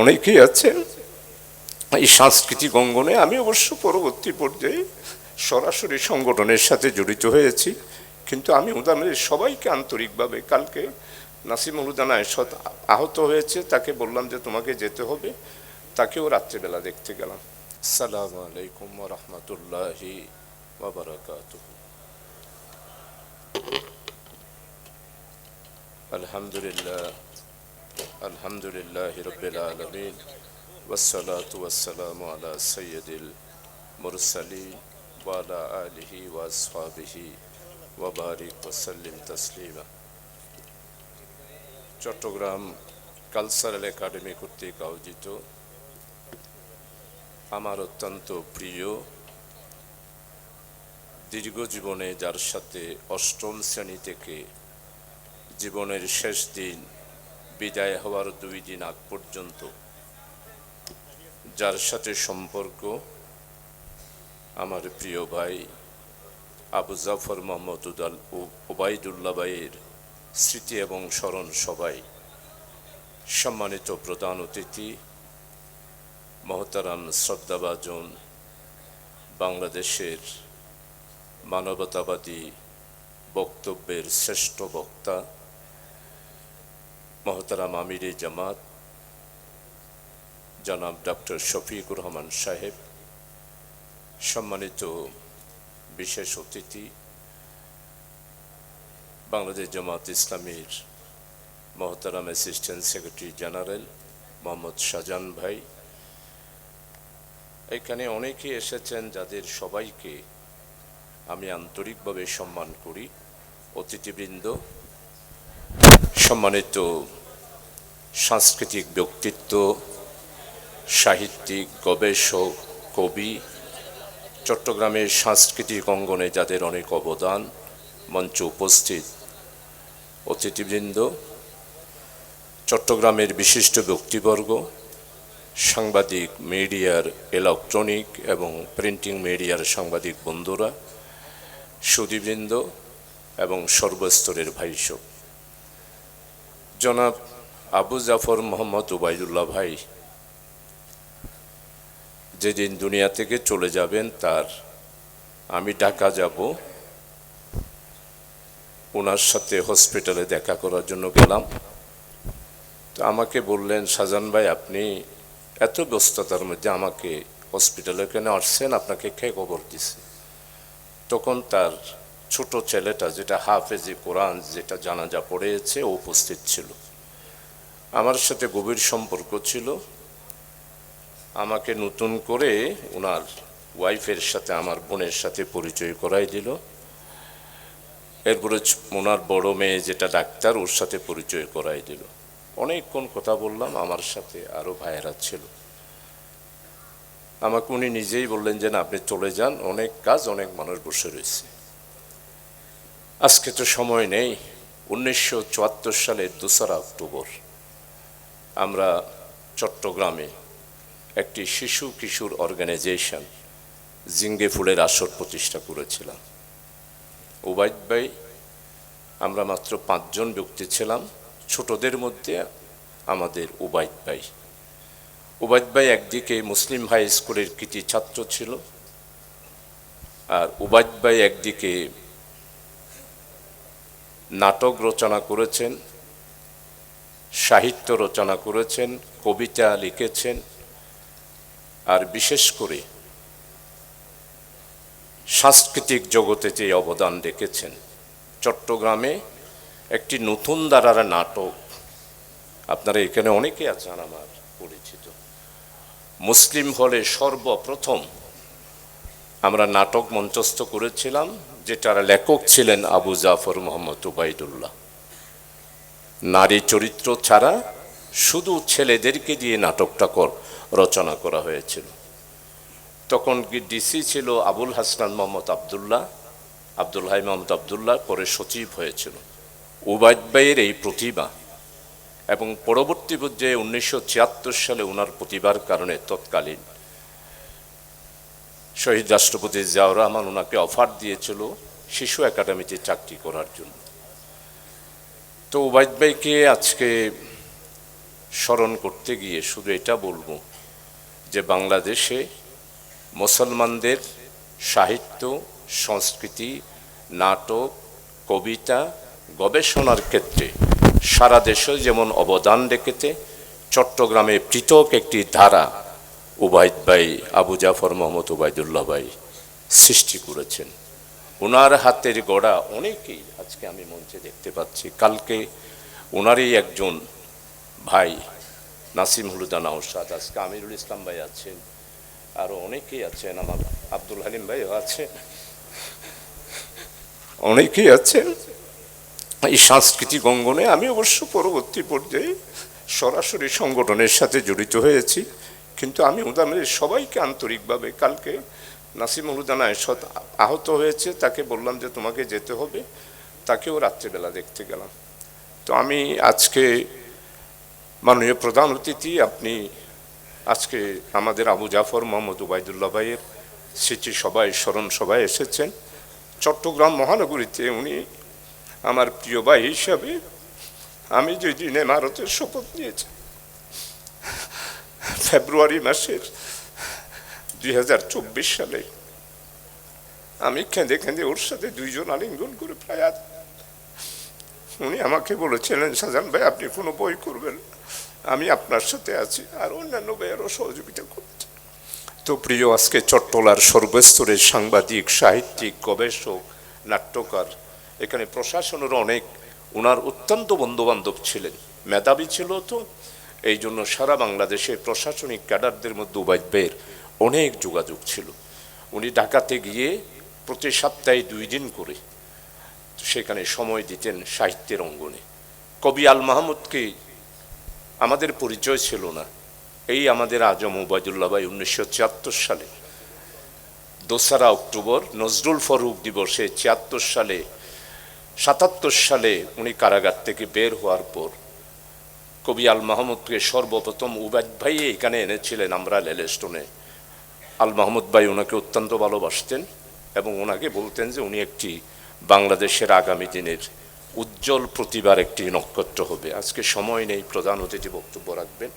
অনেকেই আছেন। এই সাংস্কৃতিক অঙ্গনে আমি অবশ্য পরবর্তী পর্যায়ে সরাসরি সংগঠনের সাথে জড়িত হয়েছি। কিন্তু আমি উদাহরণের সবাইকে আন্তরিকভাবে কালকে নাসিম উলুদানা এসত আহত হয়েছে, তাকে বললাম যে তোমাকে যেতে হবে, তাকেও রাত্রিবেলা দেখতে গেলাম। সালাম আলাইকুম রহমতুল্লাহি ওবরাকাতুহ আলহামদুলিল্লাহ আলহামদুলিল্লাহ রবিল আলমিন والصلاة والسلام على سيد المرسلين وعلى آله وأصحابه وبارك وسلم تسليما চট্টগ্রাম কালচারাল একাডেমি কর্তৃক আয়োজিত আমার অত্যন্ত প্রিয় দীর্ঘ জীবনে যার সাথে অষ্টম শ্রেণী থেকে জীবনের শেষ দিন বিদায় হওয়ার দুই দিন আগ পর্যন্ত যার সাথে সম্পর্ক আমার প্রিয় ভাই আবু জাফর মোহাম্মদ উদাল ওবায়দুল্লাহ ভাইয়ের স্মৃতি এবং স্মরণ সবাই সম্মানিত প্রধান অতিথি, মহতারাম শ্রদ্ধাভাজন, বাংলাদেশের মানবতাবাদী বক্তব্যের শ্রেষ্ঠ বক্তা মহতারাম আমিরে জামাত, জনাব ডক্টর শফিকুর রহমান সাহেব, সম্মানিত বিশেষ অতিথি, বাংলাদেশ জামাত ইসলামীর মহতারাম assistant secretary general Mohammad Shahjahan ভাই। এখানে অনেকে এসেছেন যাদের সবাইকে আমি আন্তরিকভাবে সম্মান করি। অতিথিবৃন্দ সম্মানিত সাংস্কৃতিক ব্যক্তিত্ব, সাহিত্যিক, গবেষক, কবি, চট্টগ্রামের সাংস্কৃতিক অঙ্গনে যাদের অনেক অবদান মঞ্চে উপস্থিত অতিথিবৃন্দ, চট্টগ্রামের বিশিষ্ট ব্যক্তিবর্গ, সাংবাদিক মিডিয়ার ইলেকট্রনিক এবং প্রিন্টিং মিডিয়ার সাংবাদিক বন্ধুরা সুদীবৃন্দ এবং সর্বস্তরের ভাইসব। জনাব আবু জাফর মোহাম্মদ উবাইদুল্লাহ ভাই, যেদিন দুনিয়া থেকে চলে যাবেন তার, আমি ঢাকা যাব। ওনার সাথে হসপিটালে দেখা করার জন্য গেলাম। তো আমাকে বললেন, সাজান ভাই, আপনি এত ব্যস্ততার মধ্যে আমাকে হসপিটালে কেন আসছেন? আপনাকে খেয়ে খবর দিছে? তখন তার ছোট ছেলেটা যেটা হাফেজি কোরআন, যেটা জানাজা পড়েছে উপস্থিত ছিল। আমার সাথে গভীর সম্পর্ক ছিল। আমাকে নতুন করে ওনার ওয়াইফের সাথে, আমার বোনের সাথে পরিচয় করাই দিল। এরপরে ওনার বড় মেয়ে যেটা ডাক্তার, ওর সাথে পরিচয় করাই দিল। অনেকক্ষণ কথা বললাম, আমার সাথে আরও ভাইয়েরা ছিল। আমাকে উনি নিজেই বললেন যে, না, আপনি চলে যান, অনেক কাজ, অনেক মানুষ বসে রয়েছে। আজকে তো সময় নেই। উনিশশো চুয়াত্তর সালের দোসরা অক্টোবর আমরা চট্টগ্রামে একটি শিশু কিশোর অর্গানাইজেশন জিঙ্গে ফুলের আসর প্রতিষ্ঠা করেছিলাম। ওবায়দ ভাই, আমরা মাত্র পাঁচজন ব্যক্তি ছিলাম। ছোটদের মধ্যে আমাদের উবায়দ ভাই। ওবায়দ ভাই একদিকে মুসলিম হাই স্কুলের কৃতি ছাত্র ছিল, আর উবায়দ ভাই একদিকে নাটক রচনা করেছেন, সাহিত্য রচনা করেছেন, কবিতা লিখেছেন, আর বিশেষ করে সাংস্কৃতিক জগতে যে অবদান রেখেছেন। চট্টগ্রামে একটি নতুন দ্বারার নাটক, আপনারা এখানে অনেকে আছেন আমার পরিচিত। মুসলিম হলে সর্বপ্রথম আমরা নাটক মঞ্চস্থ করেছিলাম যেটার লেখক ছিলেন আবু জাফর মোহাম্মদ উবাইদুল্লাহ। নারী চরিত্র ছাড়া শুধু ছেলেদেরকে দিয়ে নাটকটা কর রচনা করা হয়েছিল। তখন কি ডিসি ছিল আবুল হাসনান মোহাম্মদ আবদুল্লাহ? আব্দুল হাই মোহাম্মদ আবদুল্লাহ পরে সচিব হয়েছিল। উবায়দ ভাইয়ের এই প্রতিভা এবং পরবর্তী পর্যায়ে উনিশশো ছিয়াত্তর সালে ওনার প্রতিভার কারণে তৎকালীন শহীদ রাষ্ট্রপতি জিয়াউর রহমান ওনাকে অফার দিয়েছিল শিশু একাডেমিতে চাকরি করার জন্য। তো উবায়দ ভাইকে আজকে স্মরণ করতে গিয়ে শুধু এটা বলব যে বাংলাদেশে মুসলমানদের সাহিত্য, সংস্কৃতি, নাটক, কবিতা, গবেষণার ক্ষেত্রে সারা দেশে যেমন অবদান রেখেছে, চট্টগ্রামে পৃথক একটি ধারা উবায়দ ভাই, আবু জাফর মোহাম্মদ উবায়দুল্লাহ ভাই সৃষ্টি করেছেন। ওনার হাতের গড়া অনেকেই আজকে আমি মঞ্চে দেখতে পাচ্ছি। কালকে ওনারই একজন ভাই, নাসিম হলুদা নওশাদ আজকে আমিরুল ইসলাম ভাই আছেন আরও অনেকেই আছেন, আমার আব্দুল হালিম ভাইও আছেন অনেকেই আছেন। এই সাংস্কৃতিক অঙ্গনে আমি অবশ্য পরবর্তী পর্যায়ে সরাসরি সংগঠনের সাথে জড়িত হয়েছি। কিন্তু আমি ওদের সবাইকে আন্তরিকভাবে কালকে নাসিম হলুদানা এসত আহত হয়েছে, তাকে বললাম যে তোমাকে যেতে হবে, তাকেও রাত্রেবেলা দেখতে গেলাম। তো আমি আজকে মাননীয় প্রধান অতিথি, আপনি আজকে আমাদের আবু জাফর মোহাম্মদ উবায়দুল্লাহ ভাইয়ের স্মৃতি সভায়, স্মরণ সভায় এসেছেন। চট্টগ্রাম মহানগরীতে উনি আমার প্রিয় ভাই হিসাবে আমি যে দিনে ভারতের শপথ নিয়েছি ফেব্রুয়ারি মাসের দুই হাজার চব্বিশ সালে আমি কেঁদে কেঁদে ওর সাথে দুইজন আলিঙ্গন করে প্রায় উনি আমাকে বলেছিলেন, সাজান ভাই, আপনি কোনো বই করবেন আমি আপনার সাথে আছি আর অন্যান্য ভাইয়েরও সহযোগিতা করছি। তো প্রিয়, আজকে চট্টলার সর্বস্তরের সাংবাদিক, সাহিত্যিক, গবেষক, নাট্যকার, এখানে প্রশাসনের অনেক ওনার অত্যন্ত বন্ধুবান্ধব ছিলেন। মেধাবী ছিল তো এই জন্য সারা বাংলাদেশে প্রশাসনিক ক্যাডারদের মধ্যে উবায়দ অনেক যোগাযোগ ছিল। উনি ঢাকাতে গিয়ে প্রতি সপ্তাহে দুই দিন করে সেখানে সময় দিতেন সাহিত্যের অঙ্গনে। কবি আল মাহমুদকে আমাদের পরিচয় ছিল না। এই আমাদের আজম ওবায়দুল্লাহ ভাই উনিশশো ছিয়াত্তর সালে দোসরা অক্টোবর নজরুল ফরুক দিবসে ছিয়াত্তর সালে, সাতাত্তর সালে উনি কারাগার থেকে বের হওয়ার পর কবি আল মাহমুদকে সর্বপ্রথম উবায়দ ভাই এখানে এনেছিলেন আমরা লেলেস্টোনে। আল মাহমুদ ভাই ওনাকে অত্যন্ত ভালোবাসতেন এবং ওনাকে বলতেন যে উনি একটি বাংলাদেশের আগামী দিনের উজ্জ্বল প্রতিবার একটি নক্ষত্র হবে। আজকে সময় নেই, প্রধান অতিথি বক্তব্য রাখবেন।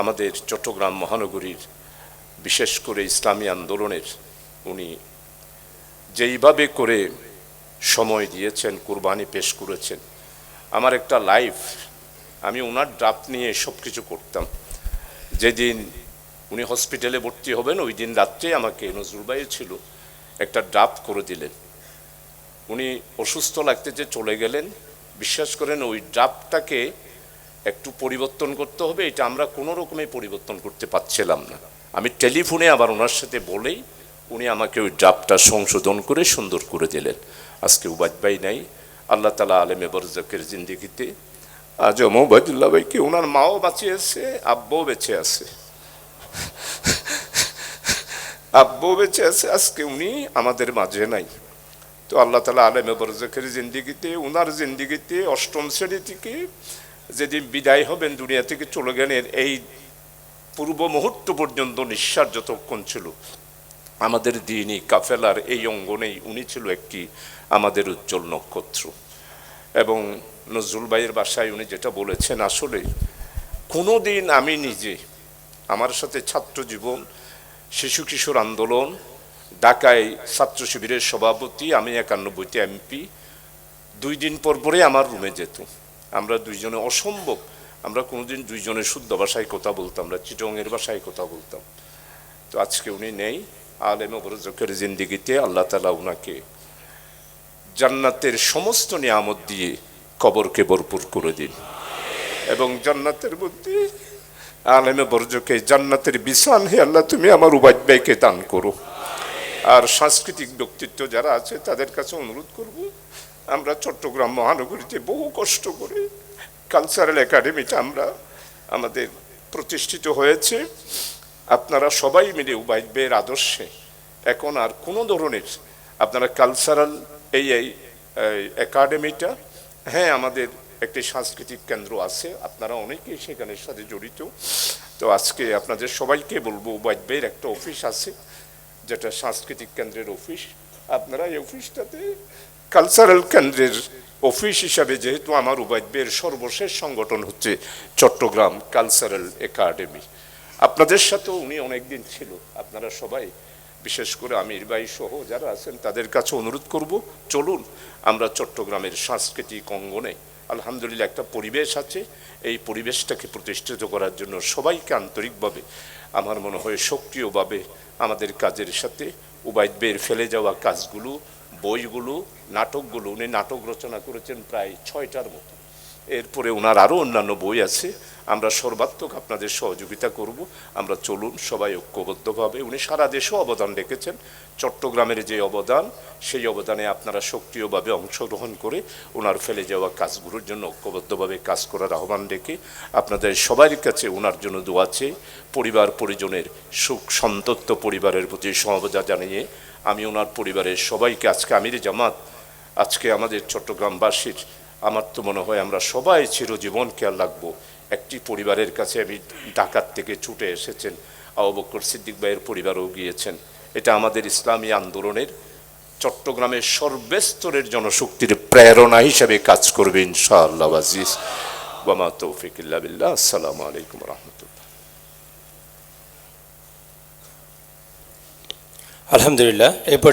আমাদের চট্টগ্রাম মহানগরীর বিশেষ করে ইসলামী আন্দোলনের উনি যেইভাবে করে সময় দিয়েছেন, কুরবানি পেশ করেছেন। আমার একটা লাইফ আমি ওনার ড্রাফট নিয়ে সব কিছু করতাম। যেদিন উনি হসপিটালে ভর্তি হবেন, ওই দিন রাত্রে আমাকে নজরুল ভাই ছিল, একটা ড্রাফট করে দিলেন। উনি অসুস্থ লাগতে যে চলে গেলেন, বিশ্বাস করেন ওই ড্রাফটটাকে একটু পরিবর্তন করতে হবে, এটা আমরা কোনো রকমে পরিবর্তন করতে পারছিলাম না। আমি টেলিফোনে আবার ওনার সাথে বলেই উনি আমাকে ওই ড্রাফটটা সংশোধন করে সুন্দর করে দিলেন। আজকে উবাদ নাই, আল্লাহ তালা আলেমে বরজাকের জিন্দিগিতে আজ মোবাইদুল্লাহ ভাইকে ওনার মাও বাঁচিয়ে আছে, আব্বাও বেঁচে আছে। আব্বাও বেঁচে আছে, আজকে উনি আমাদের মাঝে নাই। তো আল্লাহ তালা আলেমে বরজাকের জিন্দিগিতে ওনার জিন্দিগিতে অষ্টম শ্রেণি থেকে যেদিন বিদায় হবেন দুনিয়া থেকে চলে গেলেন, এই পূর্ব মুহূর্ত পর্যন্ত নিঃশ্বাস যতক্ষণ ছিল, আমাদের দিনই কাফেলার এই অঙ্গনেই উনি ছিল একটি আমাদের উজ্জ্বল নক্ষত্র। এবং নজরুল ভাইয়ের বাসায় উনি যেটা বলেছেন আসলে কোনো দিন আমি নিজে, আমার সাথে ছাত্র জীবন, শিশু কিশোর আন্দোলন, ঢাকায় ছাত্র শিবিরের সভাপতি, আমি একান্নব্বইতে এমপি, দুই দিন পর পরে আমার রুমে যেত। আমরা দুইজনে অসম্ভব, আমরা কোনোদিন দুইজনে শুদ্ধ ভাষায় কথা বলতাম না, চিটংয়ের ভাষায় কথা বলতাম। তো আজকে উনি নেই, আলেম অবরজকের জিন্দিগিতে আল্লাহ তালা উনাকে জান্নাতের সমস্ত নিয়ামত দিয়ে কবরকে ভরপুর করে দিন এবং জান্নাতের মধ্যে আলেমে বর্জকে জান্নাতের বিছান হে আল্লাহ, তুমি আমার উবাদ ভাইকে দান করো। আর সাংস্কৃতিক ব্যক্তিত্ব যারা আছে, তাদের কাছে অনুরোধ করব, আমরা চট্টগ্রাম মহানগরীতে বহু কষ্ট করে কালচারাল একাডেমিটা আমরা আমাদের প্রতিষ্ঠিত হয়েছে। আপনারা সবাই মিলে উবাইদ ভাইয়ের আদর্শে এখন আর কোনো ধরনের আপনারা কালচারাল এই এই একাডেমিটা হ্যাঁ আমাদের একটি সাংস্কৃতিক কেন্দ্র আছে, আপনারা অনেকেই সেখানের সাথে জড়িত। তো আজকে আপনাদের সবাইকে বলব ভাইয়ের একটা অফিস আছে, যেটা সাংস্কৃতিক কেন্দ্রের অফিস। আপনারা এই অফিসটাতে কালচারাল কেন্দ্রের অফিস হিসাবে যেহেতু আমার উবাইদ্যের সর্বশেষ সংগঠন হচ্ছে চট্টগ্রাম কালচারাল একাডেমি আপনাদের সাথেও উনি অনেকদিন ছিল, আপনারা সবাই বিশেষ করে আমির ভাই সহ যারা আছেন, তাদের কাছে অনুরোধ করব, চলুন আমরা চট্টগ্রামের সাংস্কৃতিক অঙ্গনে, আলহামদুলিল্লাহ একটা পরিবেশ আছে, এই পরিবেশটাকে প্রতিষ্ঠিত করার জন্য সবাইকে আন্তরিকভাবে আমার মনে হয় সক্রিয়ভাবে আমাদের কাজের সাথে উবাইদ বের ফেলে যাওয়া কাজগুলো, বইগুলো, নাটকগুলো, উনি নাটক রচনা করেছেন প্রায় ছয়টার মতো। এরপরে ওনার আরও অন্যান্য বই আছে আমরা সর্বাত্মক আপনাদের সহযোগিতা করব। আমরা চলুন, সবাই ঐক্যবদ্ধভাবে। উনি সারা দেশেও অবদান রেখেছেন। চট্টগ্রামের যে অবদান, সেই অবদানে আপনারা সক্রিয়ভাবে অংশগ্রহণ করে ওনার ফেলে যাওয়া কাজগুলোর জন্য ঐক্যবদ্ধভাবে কাজ করার আহ্বান রেখে আপনাদের সবার কাছে ওনার জন্য দোয়া পরিবার পরিজনের সুখ সন্তত্ব পরিবারের প্রতি সমবেদনা জানিয়ে আমি ওনার পরিবারের সবাইকে, আজকে আমির জামাত, আজকে আমাদের চট্টগ্রামবাসীর, আমার তো মনে হয় আমরা সবাই চিরজীবন খেয়াল রাখব। একটি পরিবারের কাছে আমি ঢাকার থেকে ছুটে এসেছেন আবু বকর সিদ্দিক ভাইয়ের পরিবারও গিয়েছেন। এটা আমাদের ইসলামী আন্দোলনের চট্টগ্রামের সর্বস্তরের জনশক্তির প্রেরণা হিসেবে কাজ করবে ইনশাআল্লাহ আজিজ। ওয়ামা তৌফিক ইল্লা বিল্লাহ। আসসালামু আলাইকুম রহমতুল্লাহ। আলহামদুলিল্লাহ এরপর